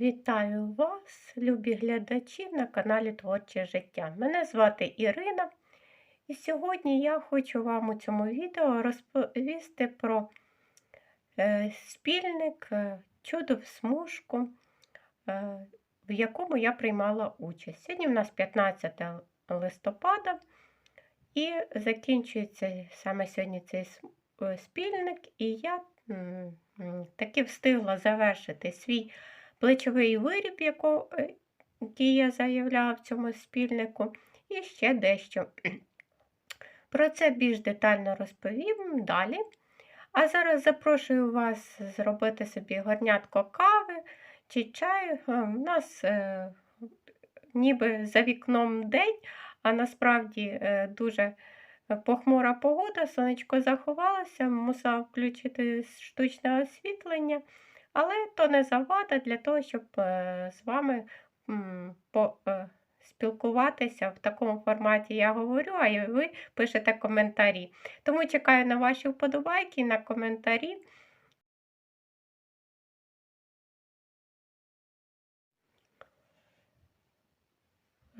Вітаю вас, любі глядачі на каналі Творче життя. Мене звати Ірина, і сьогодні я хочу вам у цьому відео розповісти про е, спільник е, Чудо в смужку, е, в якому я приймала участь. Сьогодні у нас 15 листопада і закінчується саме сьогодні цей спільник, і я таки встигла завершити свій плечовий виріб, е, який я заявляла в цьому спільнику, і ще дещо. Про це більш детально розповім далі. А зараз запрошую вас зробити собі горнятко кави чи чаю. Е, У нас е, ніби за вікном день, а насправді е, дуже похмура погода, сонечко заховалося, мусила включити штучне освітлення. Але то не завада для того, щоб е, з вами е, спілкуватися в такому форматі я говорю, а ви пишете коментарі. Тому чекаю на ваші вподобайки, на коментарі.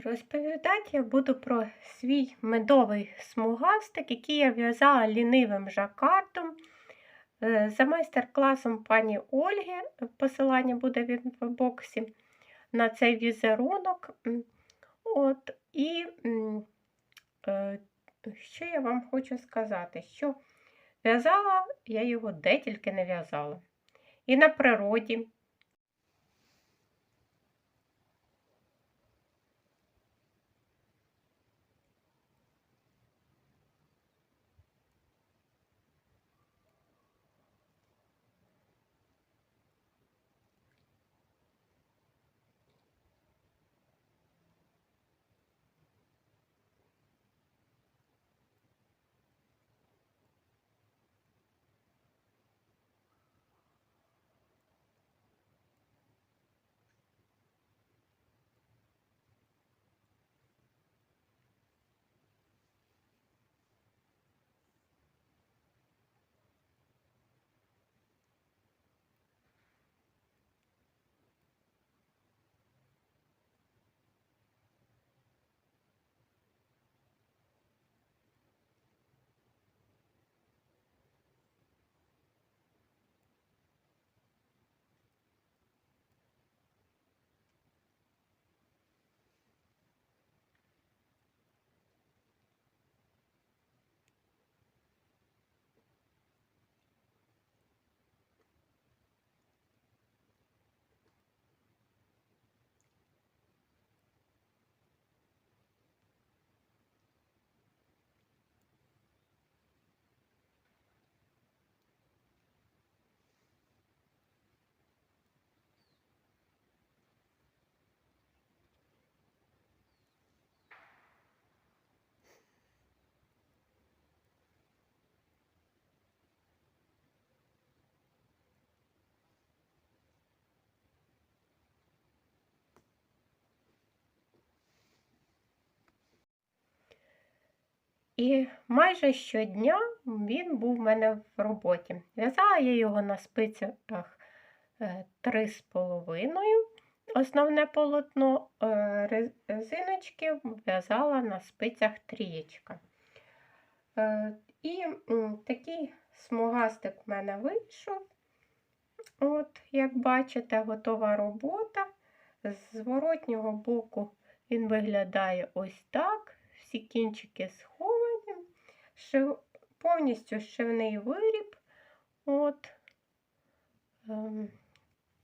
Розповідати я буду про свій медовий смугастик, який я в'язала лінивим жакартом. Е, За майстер-класом пані Ольги, посилання буде в інфобоксі на цей візерунок. От, і е, що я вам хочу сказати, що в'язала я його де тільки не в'язала. І на природі, І майже щодня він був в мене в роботі. В'язала я його на спицях е, три з половиною. Основне полотно е, резиночки в'язала на спицях трієчка. Е, І такий смугастик в мене вийшов. От, як бачите, готова робота. З зворотнього боку він виглядає ось так. Всі кінчики сховані, шив, повністю шивний виріб. От, ем,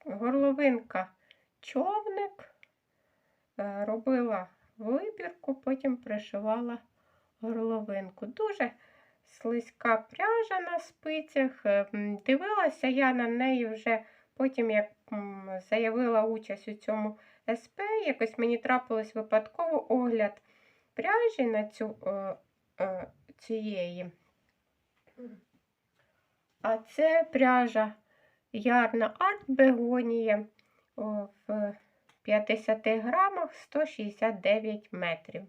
горловинка човник. Е, робила вибірку, потім пришивала горловинку. Дуже слизька пряжа на спицях. Е, Дивилася я на неї вже потім, як заявила участь у цьому СП, якось мені трапилось випадково огляд пряжі на цю е, е, цієї. А це пряжа Ярна Арт Бегонія в 50 грамах 169 метрів.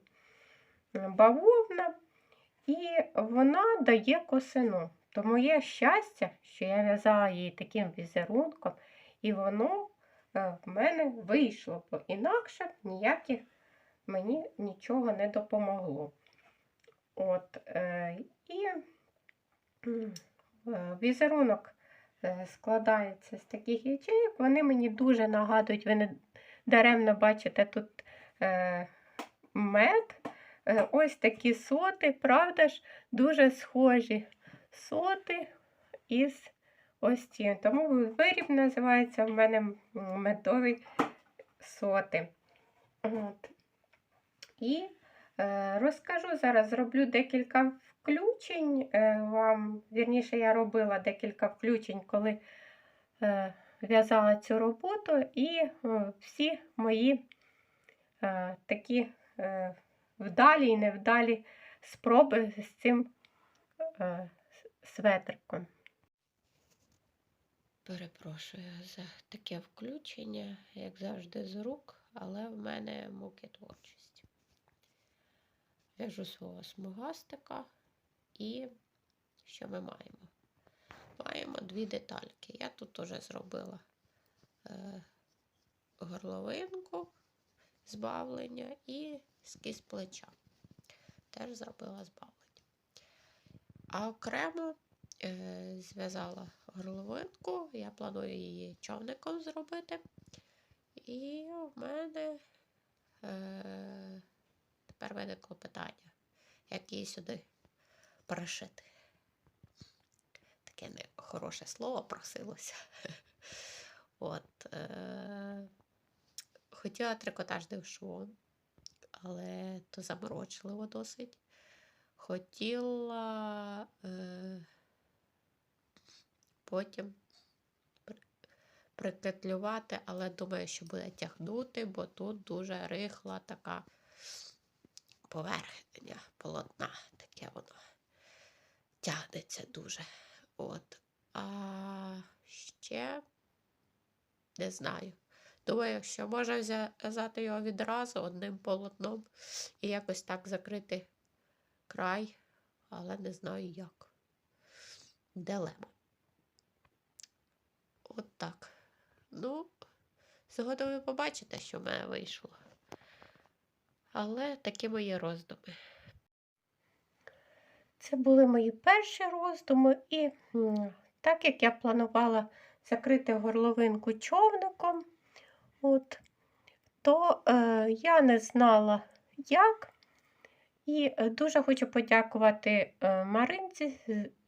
Бавовна, і вона дає косину. То моє щастя, що я в'язала її таким візерунком, і воно е, в мене вийшло, бо інакше ніяких мені нічого не допомогло. От, е, і е, візерунок е, складається з таких ячеїк. Вони мені дуже нагадують, ви не даремно бачите тут мед. Ось такі соти, правда ж, дуже схожі соти із ось цим. Тому виріб називається в мене м, медові соти. От. І розкажу зараз, зроблю декілька включень е, вам. Вірніше, я робила декілька включень, коли е, в'язала цю роботу, і е, всі мої е, такі е, вдалі і невдалі спроби з цим е, светриком. Перепрошую за таке включення, як завжди, з рук, але в мене муки творчості. В'яжу свого смугастика і що ми маємо? Маємо дві детальки. Я тут уже зробила е, горловинку збавлення і скіз плеча. Теж зробила збавлення. А окремо е, зв'язала горловинку, я планую її човником зробити. І в мене е, тепер виникло питання, як її сюди пришити. Таке не хороше слово просилося. От, е, хотіла трикотаж дившон, але то заморочливо досить. Хотіла е, потім при- припетлювати, але думаю, що буде тягнути, бо тут дуже рихла така поверхня полотна, таке воно тягнеться дуже. От. А ще не знаю. Думаю, що можна взя- взяти його відразу одним полотном і якось так закрити край, але не знаю як. Дилема. От так. Ну, згодом ви побачите, що в мене вийшло. Але такі мої роздуми. Це були мої перші роздуми, і так як я планувала закрити горловинку човником, от, то е, я не знала, як. І е, дуже хочу подякувати е, Маринці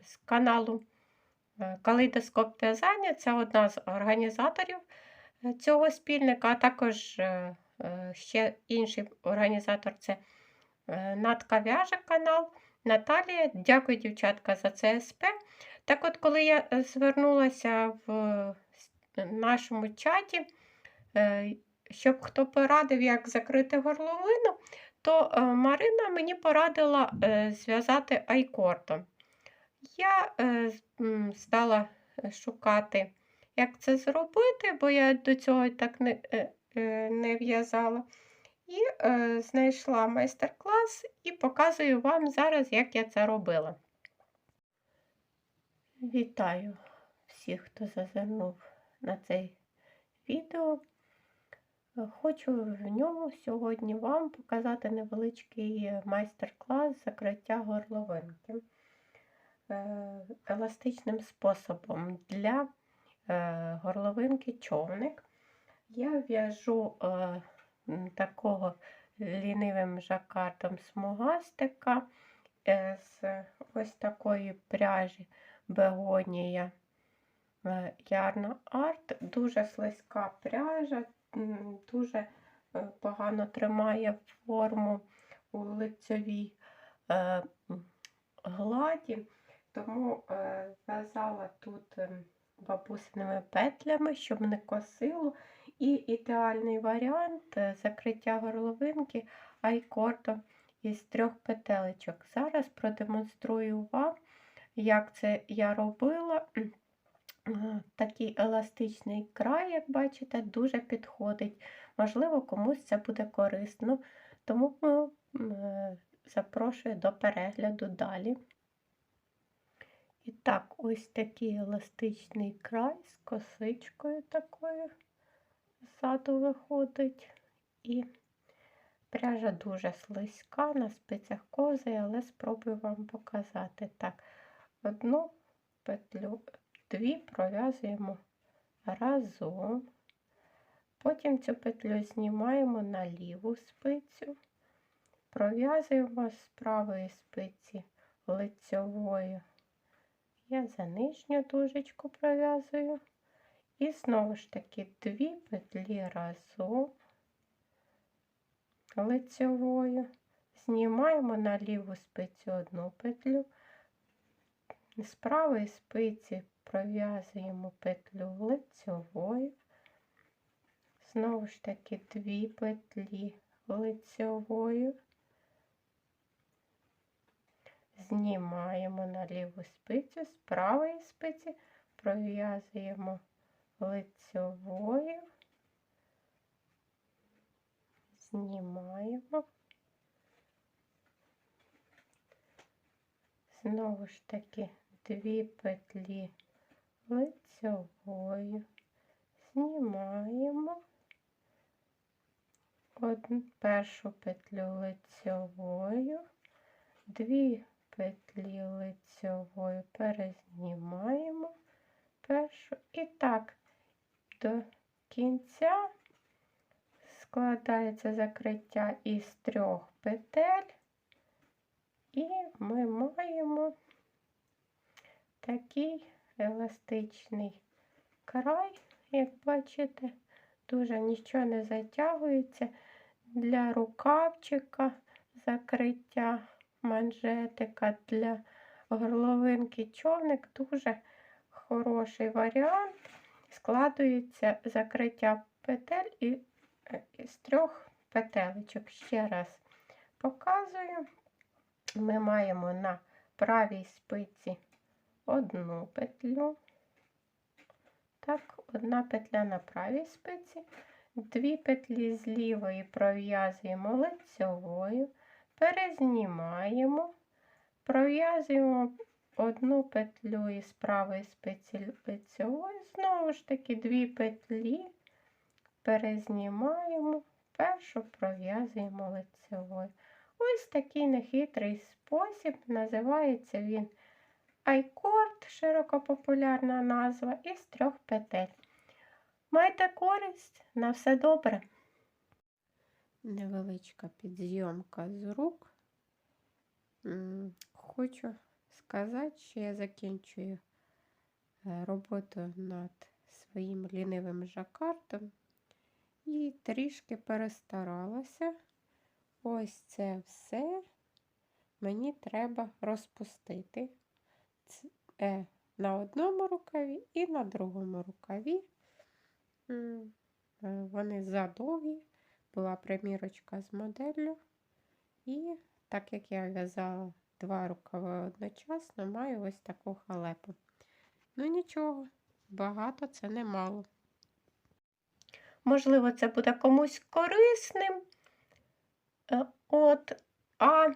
з, каналу е, Калейдоскоп в'язання. Це одна з організаторів цього спільника, а також ще інший організатор це е, Натка канал. Наталія, дякую, дівчатка, за ЦСП. Так от, коли я е, звернулася в нашому чаті, е, щоб хто порадив, як закрити горловину, то е, Марина мені порадила е, зв'язати айкортом. Я е, стала е, шукати, як це зробити, бо я до цього так не, е, е, не в'язала. І е, знайшла майстер-клас і показую вам зараз, як я це робила. Вітаю всіх, хто зазирнув на це відео. Е, Хочу в ньому сьогодні вам показати невеличкий майстер-клас закриття горловинки е, еластичним способом для е, горловинки човник. Я в'яжу е, такого лінивим жакардом смугастика е, з ось такої пряжі бегонія е, Ярна Арт. Дуже слизька пряжа, дуже е, погано тримає форму у лицьовій е, гладі, тому е, в'язала тут ем, бабусиними петлями, щоб не косило. І ідеальний варіант е, закриття горловинки айкордом із трьох петелечок. Зараз продемонструю вам, як це я робила. Е, Такий еластичний край, як бачите, дуже підходить. Можливо, комусь це буде корисно, тому е, запрошую до перегляду далі. І так, ось такий еластичний край з косичкою такою ззаду виходить. І пряжа дуже слизька, на спицях ковзає, але спробую вам показати. Так, одну петлю, дві пров'язуємо разом. Потім цю петлю знімаємо на ліву спицю, пров'язуємо з правої спиці лицьовою. Я за нижню дужечку пров'язую. І знову ж таки дві петлі разом лицьовою. Знімаємо на ліву спицю одну петлю. З правої спиці пров'язуємо петлю лицьовою. Знову ж таки дві петлі лицьовою. Знімаємо на ліву спицю, з правої спиці пров'язуємо лицьовою, знімаємо. Знову ж таки дві петлі лицьовою, знімаємо одну першу петлю лицьовою, дві петлі лицьовою перезнімаємо. Першу. І так до кінця. Складається закриття із трьох петель, і ми маємо такий еластичний край, як бачите, дуже нічого не затягується. Для рукавчика закриття манжетика для горловинки човник дуже хороший варіант. Складується закриття петель і е, з трьох петелечок. Ще раз показую. Ми маємо на правій спиці одну петлю. Так, одна петля на правій спиці, дві петлі з лівої пров'язуємо лицьовою, перезнімаємо, пров'язуємо одну петлю із правої спиці лицьової, знову ж таки дві петлі, перезнімаємо, першу пров'язуємо лицьовою. Ось такий нехитрий спосіб, називається він айкорд, широкопопулярна назва, із трьох петель. Майте користь, на все добре. Невеличка підзйомка з рук. Хочу сказати, що я закінчую е, роботу над своїм лінивим жакартом і трішки перестаралася. Ось це все мені треба розпустити е, на одному рукаві і на другому рукаві. Е, Вони задовгі, була примірочка з моделлю. І так як я в'язала два рукави одночасно, маю ось таку халепу. Ну нічого, багато це немало. Можливо, це буде комусь корисним. Е, От, а е,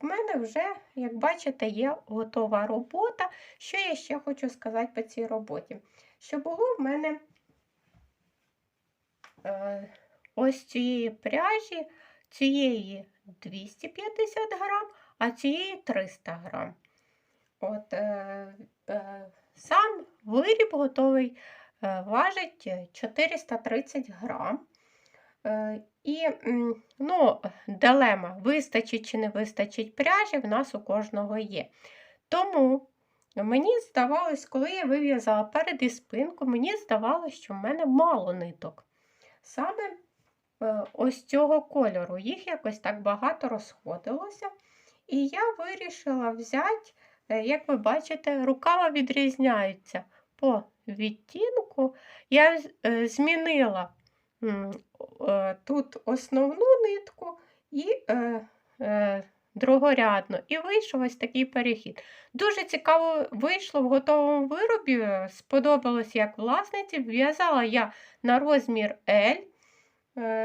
в мене вже, як бачите, є готова робота. Що я ще хочу сказати по цій роботі? Що було в мене е, ось цієї пряжі, цієї 250 грам, а цієї 300 грам. От, е, е, сам виріб готовий е, важить 430 грам. Е, І ну, дилема, вистачить чи не вистачить пряжі, в нас у кожного є. Тому мені здавалось, коли я вив'язала перед і спинку, мені здавалось, що в мене мало ниток. Саме е, ось цього кольору. Їх якось так багато розходилося. І я вирішила взяти, е, як ви бачите, рукава відрізняються по відтінку. Я е, змінила е, тут основну нитку і е. І вийшов ось такий перехід. Дуже цікаво вийшло в готовому виробі. Сподобалось як власниці. В'язала я на розмір L.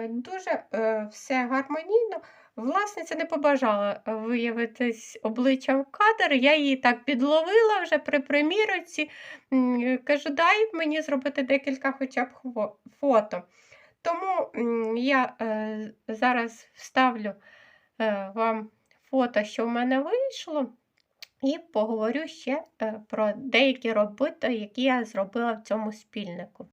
Дуже все гармонійно. Власниця не побажала виявитись обличчям в кадр. Я її так підловила вже при примірці. Кажу, дай мені зробити декілька хоча б фото. Тому я е, зараз вставлю е, вам фото, що в мене вийшло, і поговорю ще е, про деякі роботи, які я зробила в цьому спільнику.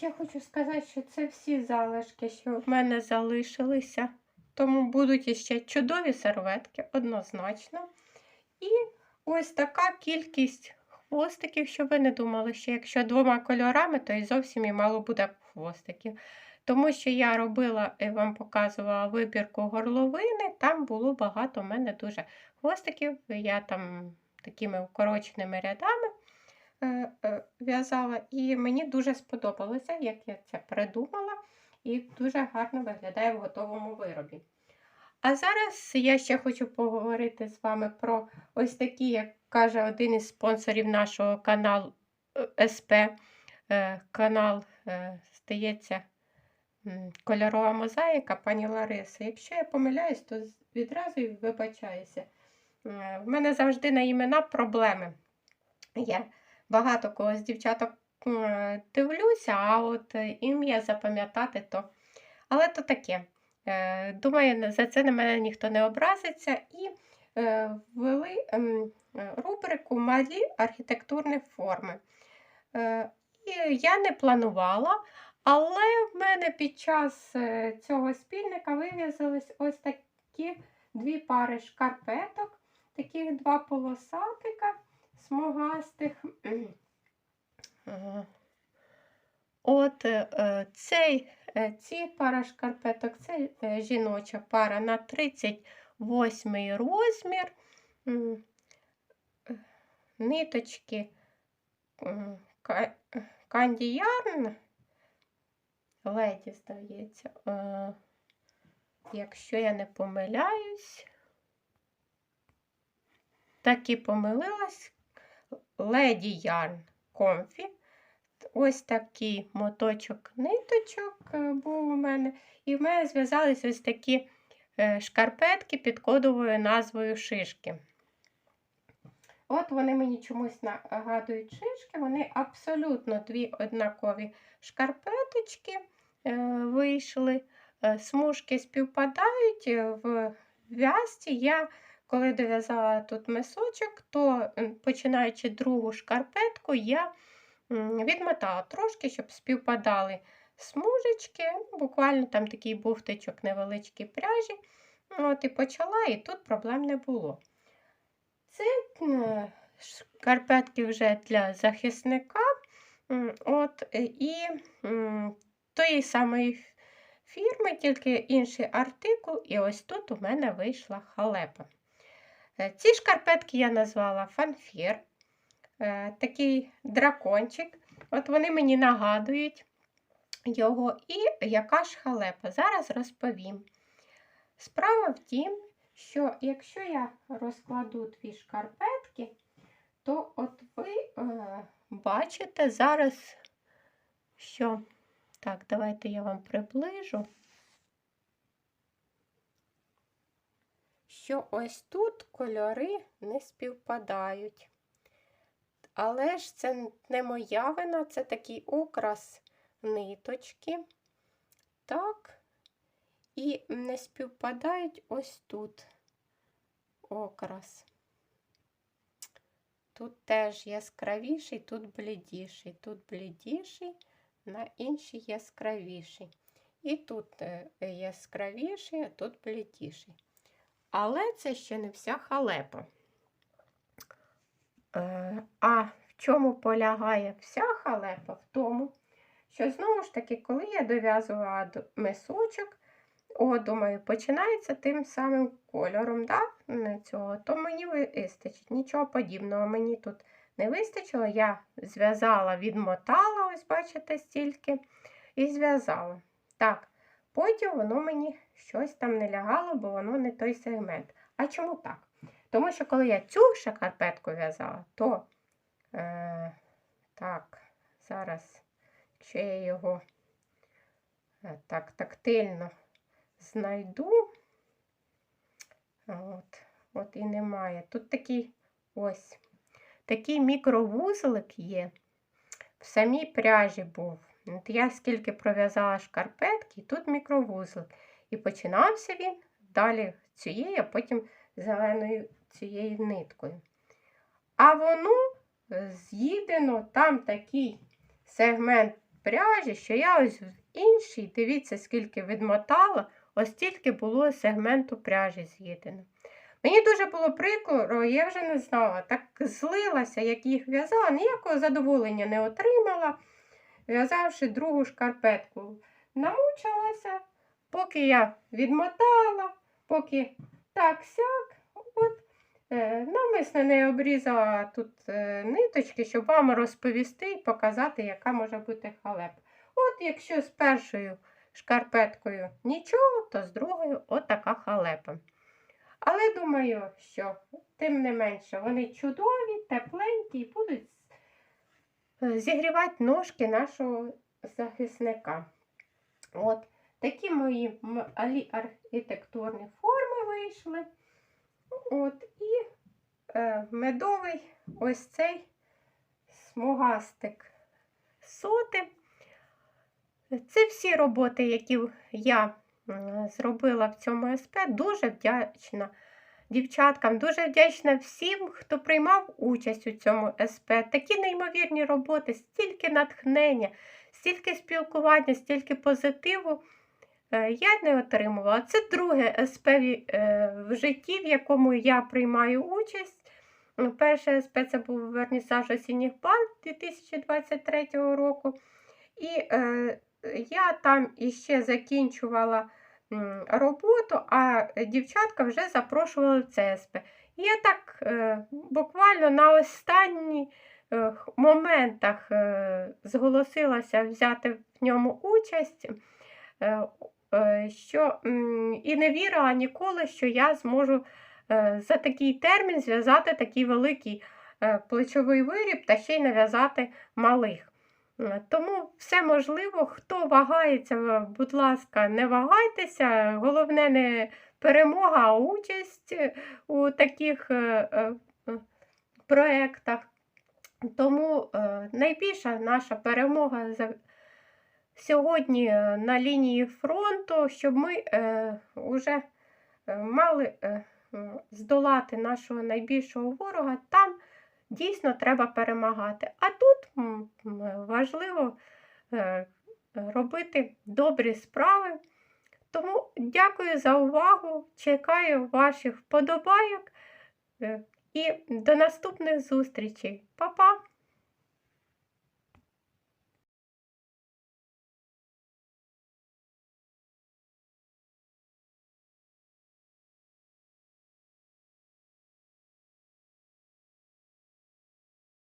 Ще хочу сказати, що це всі залишки, що в мене залишилися. Тому будуть іще чудові серветки, однозначно. І ось така кількість хвостиків, щоб ви не думали, що якщо двома кольорами, то і зовсім і мало буде хвостиків. Тому що я робила і вам показувала вибірку горловини, там було багато в мене дуже хвостиків. Я там такими укороченими рядами в'язала, і мені дуже сподобалося, як я це придумала, і дуже гарно виглядає в готовому виробі. А зараз я ще хочу поговорити з вами про ось такі, як каже один із спонсорів нашого каналу е, СП, е, канал, е, здається, Кольорова мозаїка пані Лариси. Якщо я помиляюсь, то відразу вибачаюся. Е, В мене завжди на імена проблеми. Я багато кого з дівчаток дивлюся, а от е, ім'я запам'ятати то. Але то таке. Е, Думаю, за це на мене ніхто не образиться. І е, ввели ем, рубрику Малі архітектурні форми. І я не планувала, але в мене під час цього спільника вив'язались ось такі дві пари шкарпеток, таких два полосатика смугастих. От е, е, цей, е, ці пара шкарпеток, це жіноча пара на 38 розмір. Ниточки м, ка- леді, здається, якщо я не помиляюсь, так і помилилась. Леді Ярн Комфі. Ось такий моточок ниточок е, був у мене. І в мене зв'язались ось такі е, шкарпетки під кодовою назвою шишки. От вони мені чомусь нагадують шишки. Вони абсолютно дві однакові шкарпеточки е, вийшли. Смужки співпадають в в'язці. Я коли дов'язала тут мисочок, то починаючи другу шкарпетку, я відмотала трошки, щоб співпадали смужечки. Буквально там такий буфтичок невеличкий пряжі. От і почала, і тут проблем не було. Це шкарпетки вже для захисника. От, і тої самої фірми, тільки інший артикул, і ось тут у мене вийшла халепа. Е, Ці шкарпетки я назвала фанфір, е, такий дракончик. От вони мені нагадують його. І яка ж халепа? Зараз розповім. Справа в тім, що якщо я розкладу дві шкарпетки, то от ви е, бачите зараз, що. Так, давайте я вам приближу. Що ось тут кольори не співпадають. Але ж це не моя вина, це такий окрас ниточки. Так. І не співпадають ось тут окрас. Тут теж яскравіший, тут блідіший, тут блідіший, на іншій яскравіший. І тут е, яскравіший, а тут блідіший. Але це ще не вся халепа. Е, А в чому полягає вся халепа? В тому, що знову ж таки, коли я дов'язувала мисочок, о, думаю, починається тим самим кольором, да? цього, то мені вистачить. Нічого подібного мені тут не вистачило, я зв'язала, відмотала, ось бачите, стільки, і зв'язала. Так, потім воно мені щось там не лягало, бо воно не той сегмент. А чому так? Тому що коли я цю шкарпетку в'язала, то е, так, зараз, якщо я його е, так тактильно знайду, от, от і немає. Тут такий ось такий мікровузлик є. В самій пряжі був. От я скільки пров'язала шкарпетки, тут мікровузлик. І починався він далі цією, а потім зеленою цією ниткою. А воно з'їдено, там такий сегмент пряжі, що я ось в іншій, дивіться, скільки відмотала, ось тільки було сегменту пряжі з'їдено. Мені дуже було прикро, я вже не знала, так злилася, як їх в'язала, ніякого задоволення не отримала, в'язавши другу шкарпетку. Намучилася, поки я відмотала, поки так сяк, от е, навмисно не обрізала тут е, ниточки, щоб вам розповісти і показати, яка може бути халепа. От якщо з першою шкарпеткою нічого, то з другою отака халепа. Але думаю, що тим не менше вони чудові, тепленькі і будуть зігрівати ножки нашого захисника. От такі мої архітектурні форми вийшли. От, і е, медовий ось цей смугастик соти. Це всі роботи, які я зробила в цьому СП. Дуже вдячна дівчаткам, дуже вдячна всім, хто приймав участь у цьому СП. Такі неймовірні роботи, стільки натхнення, стільки спілкування, стільки позитиву е, я не отримувала. Це друге СП е, в житті, в якому я приймаю участь. Перше СП це був вернісаж осінніх бар 2023 року. І е, я там іще закінчувала роботу, а дівчатка вже запрошували в ЦСП. Я так е, буквально на останніх е, моментах е, зголосилася взяти в ньому участь, що і не вірила ніколи, що я зможу за такий термін зв'язати такий великий плечовий виріб та ще й нав'язати малих. Тому все можливо, хто вагається, будь ласка, не вагайтеся. Головне не перемога, а участь у таких е, е, е, проєктах. Тому найбільша наша перемога сьогодні на лінії фронту, щоб ми вже мали здолати нашого найбільшого ворога. Там дійсно треба перемагати. А тут важливо е, робити добрі справи. Тому дякую за увагу. Чекаю ваших вподобайок е, і до наступних зустрічей. Па-па!